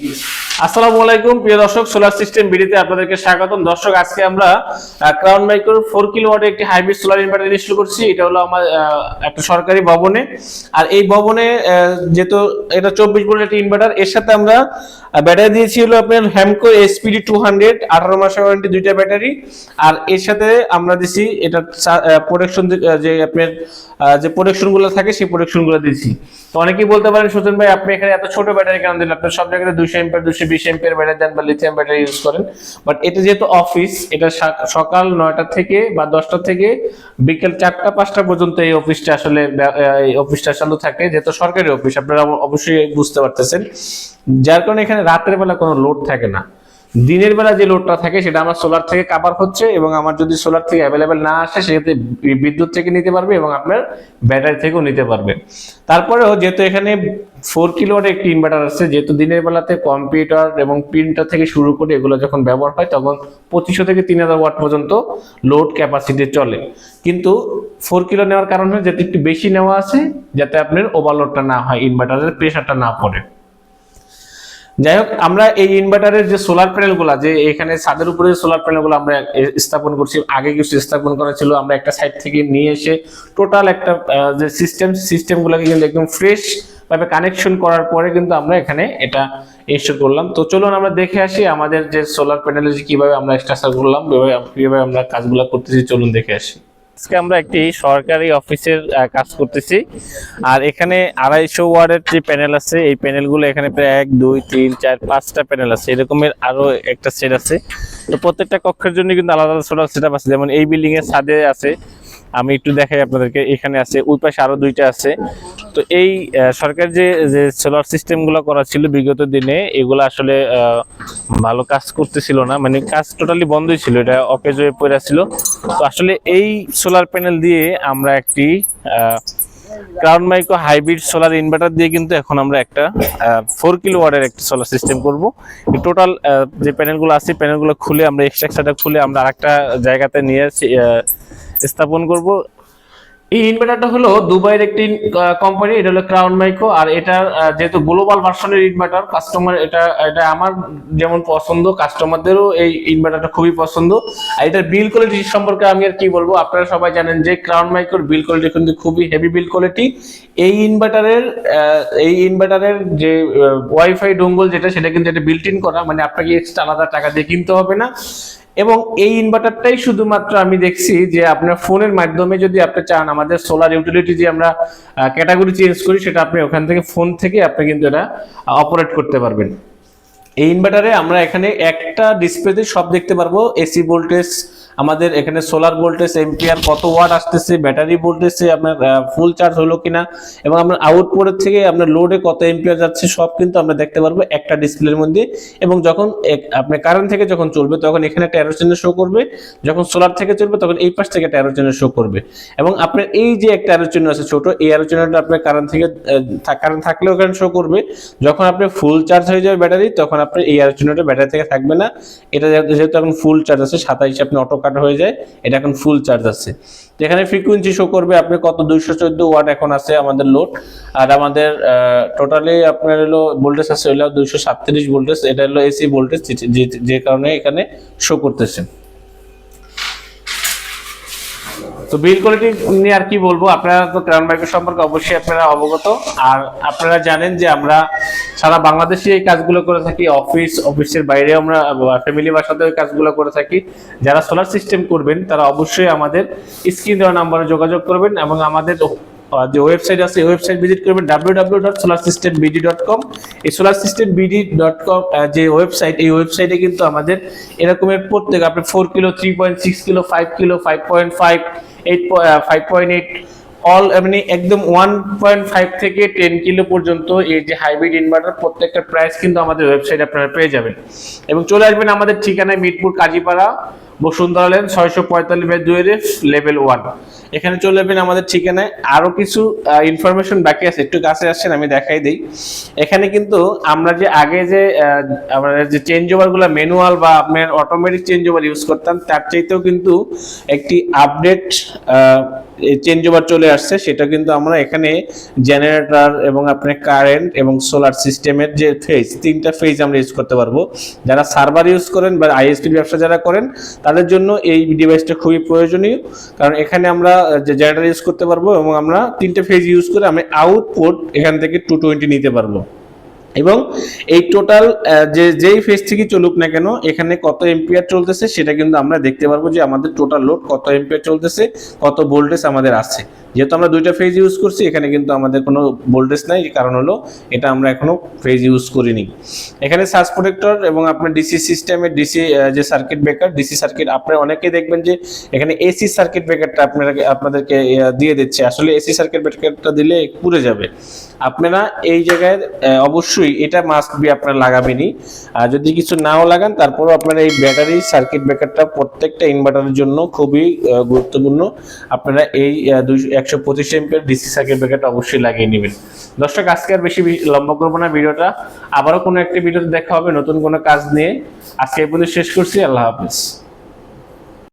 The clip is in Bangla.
Thank. আসসালামু আলাইকুম, প্রিয় দর্শক সোলার সিস্টেম বিডিতে আপনাদেরকে স্বাগতম। দর্শক, আজকে আমরা ক্রাউন মাইক্রোর ফোর কিলোওয়াটের একটি হাইব্রিড সোলার ইনভার্টার ইনস্টল করছি। এটা হলো আমার একটা সরকারি ভবনে। আর এই ভবনে যেহেতু এটা চব্বিশ ভোল্টের একটা ইনভার্টার এর সাথে আমরা ব্যাটারি দিয়েছি হলো আপনার হ্যামকো এসপিডি টু হান্ড্রেড আঠারো মাসের ওয়ারেন্টি দুইটা ব্যাটারি আর এর সাথে আমরা দিছি, এটা প্রোটেকশন যে আপনার যে প্রোটেকশনগুলো থাকে, সেই প্রোটেকশনগুলো দিয়েছি তো অনেকেই বলতে পারেন, সুজন ভাই, আপনি এখানে এত ছোট ব্যাটারি কেন দিলেন? আপনার সব জায়গায় দুশো এম্পিয়ার দুশো বিশ এম্পিয়ার ব্যাটারি দেন বা লিথিয়াম ব্যাটারি ইউজ করেন। বাট এটা যেহেতু অফিস এটা সকাল নয়টা থেকে বা দশটা থেকে বিকেল চারটা, পাঁচটা পর্যন্ত এই অফিসটা আসলে এই অফিসটা চালু থাকে, যেহেতু সরকারি অফিস আপনারা অবশ্যই বুঝতে পারতেছেন। যার কারণে এখানে রাতের বেলা কোনো লোড থাকে না। দিনের বেলা যে লোডটা থাকে সেটা আমার সোলার থেকে কাভার হচ্ছে এবং আমার যদি সোলার থেকে অ্যাভেলেবেল না আসে, সেক্ষেত্রে বিদ্যুৎ থেকে নিতে পারবে এবং আপনার ব্যাটারি থেকেও নিতে পারবে। তারপরেও যেহেতু এখানে ফোর কিলোয়ার একটি ইনভার্টার আছে, যেহেতু দিনের বেলাতে কম্পিউটার এবং প্রিন্টার থেকে শুরু করে এগুলো যখন ব্যবহার হয়, তখন পঁচিশশো থেকে তিন হাজার ওয়াট পর্যন্ত লোড ক্যাপাসিটি চলে। কিন্তু ফোর কিলো নেওয়ার কারণ কারণে যাতে একটু বেশি নেওয়া আছে, যাতে আপনার ওভারলোডটা না হয় ইনভার্টারের প্রেশারটা না পড়ে। যাই হোক, আমরা এই ইনভার্টারের যে সোলার প্যানেলগুলো যে এখানে ছাদের উপরে সোলার প্যানেলগুলো আমরা স্থাপন করছি, আগে কিছু স্থাপন করা ছিল, আমরা একটা সাইড থেকে নিয়ে এসে টোটাল একটা যে সিস্টেম সিস্টেমগুলোকে কিন্তু একদম ফ্রেশ ভাবে কানেকশন করার পরে কিন্তু আমরা এখানে এটা ইনস্টল করলাম। তো চলুন আমরা দেখে আসি আমাদের যে সোলার প্যানেলে যে কীভাবে আমরা স্ট্রাকচার করলাম, কীভাবে আমরা কাজগুলো করতেছি, চলুন দেখে আসি। আজকে আমরা একটি সরকারি অফিসের কাজ করতেছি। আর এখানে আড়াইশো ওয়ার্ডের যে প্যানেল আছে, এই প্যানেলগুলো এখানে প্রায় এক, দুই, তিন, চার, পাঁচটা প্যানেল আছে। এরকমের আরও একটা সেট আছে। তো প্রত্যেকটা কক্ষের জন্য কিন্তু আলাদা আলাদা সোলার সেট আছে। যেমন এই বিল্ডিংয়ের ছাদে আছে আমি একটু দেখাই আপনাদেরকে, এখানে আছে, ওই পাশে আরও দুইটা আছে। তো এই সরকার যে যে সোলার সিস্টেমগুলো করা ছিল বিগত দিনে, এগুলো আসলে ভালো কাজ করতেছিল না। মানে কাজ টোটালি বন্ধই ছিল, এটা অকেজ হয়ে পড়ে ছিল তো আসলে এই সোলার প্যানেল দিয়ে আমরা একটি Crown micro hybrid solar inverter দিয়ে কিন্তু এখন আমরা একটা ফোর কিলো ওয়ার্ডের একটা সোলার সিস্টেম করব। টোটাল যে প্যানেলগুলো আছে প্যানেলগুলো খুলে আমরা এক্সট্রাকচারটা খুলে আমরা আরেকটা জায়গাতে নিয়ে স্থাপন করব। এই ইনভার্টারটা হলো দুবাইয়ের একটি কোম্পানি এটা হলো ক্রাউন মাইক্রো আর এটা যেহেতু গ্লোবাল ভার্সনের ইনভার্টার কাস্টমার এটা এটা আমার যেমন পছন্দ কাস্টমারদেরও এই ইনভার্টারটা খুবই পছন্দ। আর এটার বিল কোয়ালিটি সম্পর্কে আমি আর কি বলব, আপনারা সবাই জানেন যে ক্রাউন মাইক্রোর বিল কোয়ালিটি কিন্তু খুবই হেভি বিল কোয়ালিটি এই ইনভার্টারের এই ইনভার্টারের যে ওয়াইফাই ডোঙ্গল যেটা, সেটা কিন্তু এটা বিল্ট ইন করা মানে আপনাকে এক্সট্রা আলাদা টাকা দিয়ে কিনতে হবে না। এবং এই ইনভার্টারটাই শুধুমাত্র আমি দেখছি যে আপনার ফোনের মাধ্যমে যদি আপনি চান, আমাদের সোলার ইউটিলিটি যে আমরা ক্যাটাগরি চেঞ্জ করি, সেটা আপনি ওখান থেকে ফোন থেকে আপনি কিন্তু এটা অপারেট করতে পারবেন। এই ইনভার্টারে আমরা এখানে একটা ডিসপ্লেতে সব দেখতে পারব এসি ভোল্টেজ আমাদের এখানে সোলার ভোল্টেজ এম্পিয়ার কত ওয়াট আসতেছে ব্যাটারি ভোল্টেজে আপনার ফুল চার্জ হলো কিনা, এবং আপনার আউটপুটের থেকে আপনার লোডে কত এম্পিয়ার যাচ্ছে, সব কিন্তু আমরা দেখতে পারব একটা ডিসপ্লের মধ্যে। এবং যখন আপনার কারেন্ট থেকে যখন চলবে, তখন এখানে একটা অ্যারো চিহ্ন শো করবে। যখন সোলার থেকে চলবে, তখন এই পাশ থেকে একটা অ্যারো চিহ্ন শো করবে। এবং আপনার এই যে একটা অ্যারো চিহ্ন আছে ছোট, এই অ্যারো চিহ্নটা আপনার কারেন্ট থেকে কারেন্ট থাকলেও কারেন্ট শো করবে। যখন আপনি ফুল চার্জ হয়ে যাবে ব্যাটারি তখন আপনার এই অ্যারো চিহ্নটা ব্যাটারি থেকে থাকবে না। এটা যেহেতু যেহেতু এখন ফুল চার্জ আছে, সাতাইশে আপনি অটো কাট হয়ে যায়। এটা এখন ফুল চার্জ আছে। তো এখানে ফ্রিকুয়েন্সি শো করবে, আপনি কত? দুইশো চোদ্দ ওয়াট এখন আছে আমাদের লোড আর আমাদের টোটালি আপনার হলো ভোল্টেজ আছে, হলো দুইশো সাতত্রিশ ভোল্টেজ এটা হলো এসি ভোল্টেজ যে কারণে এখানে শো করতেছে। তো বিল কোয়ালিটি নিয়ে আর কি বলব? আপনারা তো ক্রাউন বাইকের সম্পর্কে অবশ্যই আপনারা অবগত। আর আপনারা জানেন যে আমরা সারা বাংলাদেশে এই কাজগুলো করে থাকি অফিস অফিসের বাইরে আমরা ফ্যামিলি বা সাথে কাজগুলো করে থাকি। যারা সোলার সিস্টেম করবেন, তারা অবশ্যই আমাদের স্ক্রিন দেওয়া নাম্বারে যোগাযোগ করবেন এবং আমাদের যে ওয়েবসাইট আছে ওয়েবসাইট ভিজিট করবেন W W dot solar system BD dot com এই solar system BD dot com যে ওয়েবসাইট এই ওয়েবসাইটে কিন্তু আমাদের এরকমের প্রত্যেক আপনি four kilo 3.6 kilo five kilo 5.5 8 5.8 all মানে একদম ওয়ান পয়েন্ট ফাইভ থেকে টেন কিলো পর্যন্ত এই যে হাইব্রিড ইনভার্টার প্রত্যেকটা প্রাইস কিন্তু আমাদের ওয়েবসাইটে আপনারা পেয়ে যাবেন। এবং চলে আসবেন আমাদের ঠিকানায় মিরপুর কাজীপাড়া, বসুন্ধরা লেন ছয়শো পঁয়তাল্লিশ বাই দুই লেভেল ওয়ান এখানে চলে যাবেন আমাদের ঠিকানায়। আরও কিছু ইনফরমেশন বাকি আছে, একটু কাছে আসছেন আমি দেখাই দিই। এখানে কিন্তু আমরা যে আগে যে আমরা যে চেঞ্জ ওভারগুলো ম্যানুয়াল বা আপনার অটোমেটিক চেঞ্জ ওভার ইউজ করতাম, তার চাইতেও কিন্তু একটি আপডেট চেঞ্জ ওভার চলে আসছে, সেটা কিন্তু আমরা এখানে জেনারেটর এবং আপনার কারেন্ট এবং সোলার সিস্টেমের যে ফেজ তিনটা ফেজ আমরা ইউজ করতে পারব। যারা সার্ভার ইউজ করেন বা আইএসপি ব্যবসা যারা করেন, তাদের জন্য এই ডিভাইসটা খুবই প্রয়োজনীয়। কারণ এখানে আমরা যে জেনারেটর ইউজ করতে পারব এবং আমরা তিনটে ফেজ ইউজ করে আমি আউটপুট এখান থেকে টু টোয়েন্টি নিতে পারব। এবং এই টোটাল যে যেই ফেজ থেকে চলুক না কেন এখানে কত এম্পিয়ার চলতেছে সেটা কিন্তু আমরা দেখতে পারব যে আমাদের টোটাল লোড কত এম্পিয়ার চলতেছে কত ভোল্টেজ আমাদের আছে যেহেতু আমরা দুইটা ফেজ ইউজ করছি এখানে কিন্তু আমাদের কোনো ভোল্টেজ নাই কারণ হলো এটা আমরা এখনও ফেজ ইউজ করিনি। এখানে সার্চ প্রোটেক্টর এবং আপনার ডিসি সিস্টেমের ডিসি যে সার্কিট ব্রেকার ডিসি সার্কিট আপনারা অনেকেই দেখবেন যে এখানে এসি সার্কিট ব্রেকারটা আপনারা আপনাদেরকে দিয়ে দিচ্ছে। আসলে এসি সার্কিট ব্রেকারটা দিলে পুড়ে যাবে। আপনারা এই জায়গায় আহ, অবশ্যই এটা মাস্ট বি আপনারা লাগাবেনই। আর যদি কিছু নাও লাগান, তারপরও আপনারা এই ব্যাটারি সার্কিট ব্রেকারটা প্রত্যেকটা ইনভার্টারের জন্য খুবই গুরুত্বপূর্ণ। আপনারা এই দুইশো, একশো পঁচিশ এমপের ডিসি সার্কিট ব্রেকারটা অবশ্যই লাগিয়ে নেবেন। দর্শক, আজকে আর বেশি লম্বা করব না ভিডিওটা। আবারও কোনো একটা ভিডিওতে দেখা হবে নতুন কোনো কাজ নিয়ে। আজকে এই পর্যন্ত শেষ করছি, আল্লাহ হাফিজ।